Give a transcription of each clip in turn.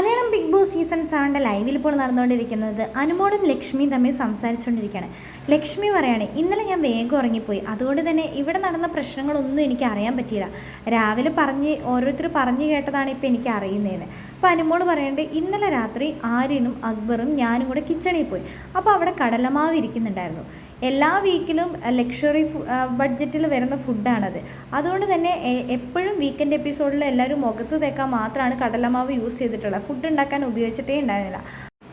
Malayalam big Boss season സെവന്റെ ലൈവിൽ ഇപ്പോൾ നടന്നുകൊണ്ടിരിക്കുന്നത് അനുമോടും ലക്ഷ്മിയും തമ്മിൽ സംസാരിച്ചുകൊണ്ടിരിക്കുകയാണ്. ലക്ഷ്മി പറയാണ് ഇന്നലെ ഞാൻ വേഗം ഉറങ്ങിപ്പോയി. അതുകൊണ്ട് തന്നെ ഇവിടെ നടന്ന പ്രശ്നങ്ങളൊന്നും എനിക്ക് അറിയാൻ പറ്റിയില്ല. രാവിലെ പറഞ്ഞ് ഓരോരുത്തർ പറഞ്ഞു കേട്ടതാണ് ഇപ്പോൾ എനിക്ക് അറിയുന്നതെന്ന്. അപ്പോൾ അനുമോട് പറയേണ്ടത് ഇന്നലെ രാത്രി ആര്യനും അക്ബറും ഞാനും കൂടെ കിച്ചണിൽ പോയി. അപ്പോൾ അവിടെ കടലമാവ് ഇരിക്കുന്നുണ്ടായിരുന്നു. എല്ലാ വീക്കിലും ലക്ഷറി ബഡ്ജറ്റിൽ വരുന്ന ഫുഡാണത് അതുകൊണ്ട് തന്നെ എപ്പോഴും വീക്കെൻഡ് എപ്പിസോഡിൽ എല്ലാവരും മുഖത്ത് തേക്കാൻ മാത്രമാണ് കടലമാവ് യൂസ് ചെയ്തിട്ടുള്ളത്. ഫുഡ് ഉണ്ടാക്കാൻ ഉപയോഗിച്ചിട്ടേ ഉണ്ടായിരുന്നില്ല.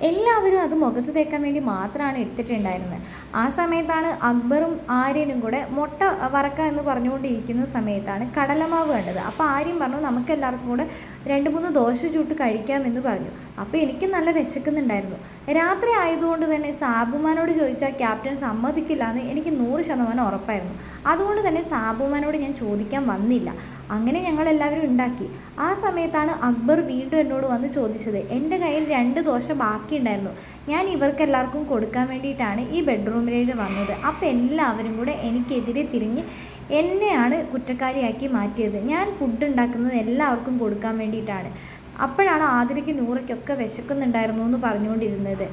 എല്ലാവരും അത് മുഖത്ത് തേക്കാൻ വേണ്ടി മാത്രമാണ് എടുത്തിട്ടുണ്ടായിരുന്നത്. ആ സമയത്താണ് അക്ബറും ആര്യനും കൂടെ മുട്ട വറക്ക എന്ന് പറഞ്ഞുകൊണ്ടിരിക്കുന്ന സമയത്താണ് കടലമാവ് കണ്ടത്. അപ്പോൾ ആര്യൻ പറഞ്ഞു നമുക്ക് എല്ലാവർക്കും കൂടെ രണ്ട് മൂന്ന് ദോശ ചുട്ട് കഴിക്കാമെന്ന് പറഞ്ഞു. അപ്പോൾ എനിക്ക് നല്ല വിശക്കുന്നുണ്ടായിരുന്നു. രാത്രി ആയതുകൊണ്ട് തന്നെ സാബുമാനോട് ചോദിച്ചാൽ ക്യാപ്റ്റൻ സമ്മതിക്കില്ല എന്ന് എനിക്ക് നൂറ് ശതമാനം ഉറപ്പായിരുന്നു. അതുകൊണ്ട് തന്നെ സാബുമാനോട് ഞാൻ ചോദിക്കാൻ വന്നില്ല. അങ്ങനെ ഞങ്ങൾ എല്ലാവരും ഉണ്ടാക്കി. ആ സമയത്താണ് അക്ബർ വീണ്ടും എന്നോട് വന്ന് ചോദിച്ചത് എന്റെ കയ്യിൽ രണ്ട് ദോശ ബാക്കിയുണ്ടായിരുന്നു. ഞാൻ ഇവർക്ക് എല്ലാവർക്കും കൊടുക്കാൻ വേണ്ടിയിട്ടാണ് ഈ ബെഡ്റൂമിലേക്ക് വന്നത്. അപ്പോൾ എല്ലാവരും കൂടെ എനിക്കെതിരെ തിരിഞ്ഞ് എന്നെയാണ് കുറ്റക്കാരിയാക്കി മാറ്റിയത്. ഞാൻ ഫുഡ് ഉണ്ടാക്കുന്നത് എല്ലാവർക്കും കൊടുക്കാൻ വേണ്ടിയിട്ടാണ്. അപ്പോഴാണ് ആതിരയ്ക്ക് നൂറയ്ക്കൊക്കെ വിശക്കുന്നുണ്ടായിരുന്നു എന്ന് പറഞ്ഞുകൊണ്ടിരുന്നത്.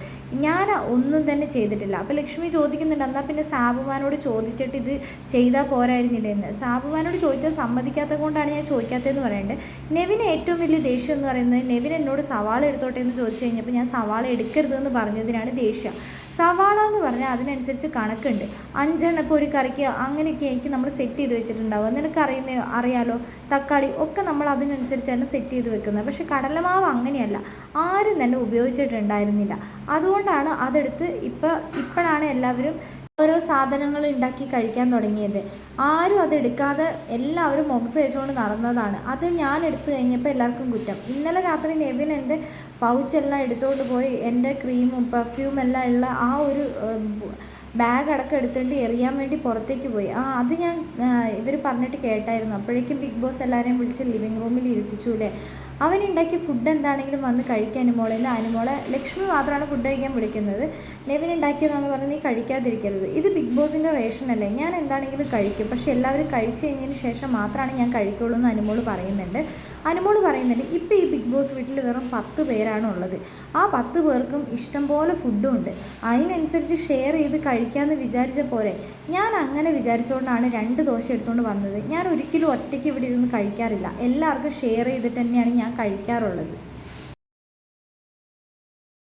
ഞാൻ ഒന്നും തന്നെ ചെയ്തിട്ടില്ല. അപ്പോൾ ലക്ഷ്മി ചോദിക്കുന്നുണ്ട് എന്നാൽ പിന്നെ സാബുമാനോട് ചോദിച്ചിട്ട് ഇത് ചെയ്താൽ പോരായിരുന്നില്ല എന്ന്? സാബുമാനോട് ചോദിച്ചാൽ സമ്മതിക്കാത്തത് കൊണ്ടാണ് ഞാൻ ചോദിക്കാത്തതെന്ന് പറയുന്നത് നെവിന് ഏറ്റവും വലിയ ദേഷ്യം എന്ന് പറയുന്നത് നെവിൻ എന്നോട് സവാള എടുത്തോട്ടെ? എന്ന് ചോദിച്ചു കഴിഞ്ഞപ്പോൾ ഞാൻ സവാള എടുക്കരുതെന്ന് പറഞ്ഞതിനാണ് ദേഷ്യം. സവാള എന്ന് പറഞ്ഞാൽ അതിനനുസരിച്ച് കണക്കുണ്ട്. അഞ്ചെണ്ണം ഇപ്പോൾ ഒരു കറിക്ക് അങ്ങനെയൊക്കെ എനിക്ക് നമ്മൾ സെറ്റ് ചെയ്ത് വെച്ചിട്ടുണ്ടാവും. നിനക്ക് അറിയുന്ന അറിയാലോ? തക്കാളി ഒക്കെ നമ്മൾ അതിനനുസരിച്ചാണ് സെറ്റ് ചെയ്ത് വെക്കുന്നത്. പക്ഷേ കടലമാവ് അങ്ങനെയല്ല. ആരും തന്നെ ഉപയോഗിച്ചിട്ടുണ്ടായിരുന്നില്ല. അതുകൊണ്ടാണ് അതെടുത്ത് ഇപ്പോൾ ഇപ്പോഴാണ് എല്ലാവരും ഓരോ സാധനങ്ങൾ ഉണ്ടാക്കി കഴിക്കാൻ തുടങ്ങിയത്. ആരും അത് എടുക്കാതെ എല്ലാവരും മുഖത്ത് വെച്ചുകൊണ്ട് നടന്നതാണ്. അത് ഞാൻ എടുത്തു കഴിഞ്ഞപ്പോൾ എല്ലാവർക്കും കുറ്റം. ഇന്നലെ രാത്രി നെവിൻ എന്റെ പൗച്ചെല്ലാം എടുത്തുകൊണ്ട് പോയി. എന്റെ ക്രീമും പെർഫ്യൂം എല്ലാം ഉള്ള ആ ഒരു ബാഗ് അടക്കം എടുത്തിട്ട് എറിയാൻ വേണ്ടി പുറത്തേക്ക് പോയി. ആ അത് ഞാൻ ഇവർ പറഞ്ഞിട്ട് കേട്ടായിരുന്നു. അപ്പോഴേക്കും ബിഗ് ബോസ് എല്ലാവരെയും വിളിച്ച് ലിവിങ് റൂമിൽ ഇരുത്തിച്ചൂലേ അവനുണ്ടാക്കിയ ഫുഡ് എന്താണെങ്കിലും വന്ന് കഴിക്കാൻ അനുമോളെ അല്ല അനുമോളെ ലക്ഷ്മി മാത്രമാണ് ഫുഡ് കഴിക്കാൻ വിളിക്കുന്നത്. നെവിൻ ഉണ്ടാക്കിയതാണെന്ന് പറഞ്ഞ് നീ കഴിക്കാതിരിക്കരുത്. ഇത് ബിഗ് ബോസിന്റെ റേഷൻ അല്ലേ? ഞാൻ എന്താണെങ്കിലും കഴിക്കും. പക്ഷേ എല്ലാവരും കഴിച്ചു കഴിഞ്ഞതിന് ശേഷം മാത്രമാണ് ഞാൻ കഴിക്കുള്ളൂ എന്ന് അനുമോൾ പറയുന്നുണ്ട്. അനുമോൾ പറയുന്നുണ്ട് ഇപ്പോൾ ഈ ബിഗ് ബോസ് വീട്ടിൽ വെറും പത്ത് പേരാണ് ഉള്ളത്. ആ പത്ത് പേർക്കും ഇഷ്ടം പോലെ ഫുഡും ഉണ്ട്. അതിനനുസരിച്ച് ഷെയർ ചെയ്ത് കഴിക്കാമെന്ന് വിചാരിച്ച പോലെ ഞാൻ അങ്ങനെ വിചാരിച്ചുകൊണ്ടാണ് രണ്ട് ദോശ എടുത്തുകൊണ്ട് വന്നത്. ഞാൻ ഒരിക്കലും ഒറ്റയ്ക്ക് ഇവിടെ ഇരുന്ന് കഴിക്കാറില്ല. എല്ലാവർക്കും ഷെയർ ചെയ്തിട്ട് തന്നെയാണ് ഞാൻ കഴിക്കാറുള്ളത്.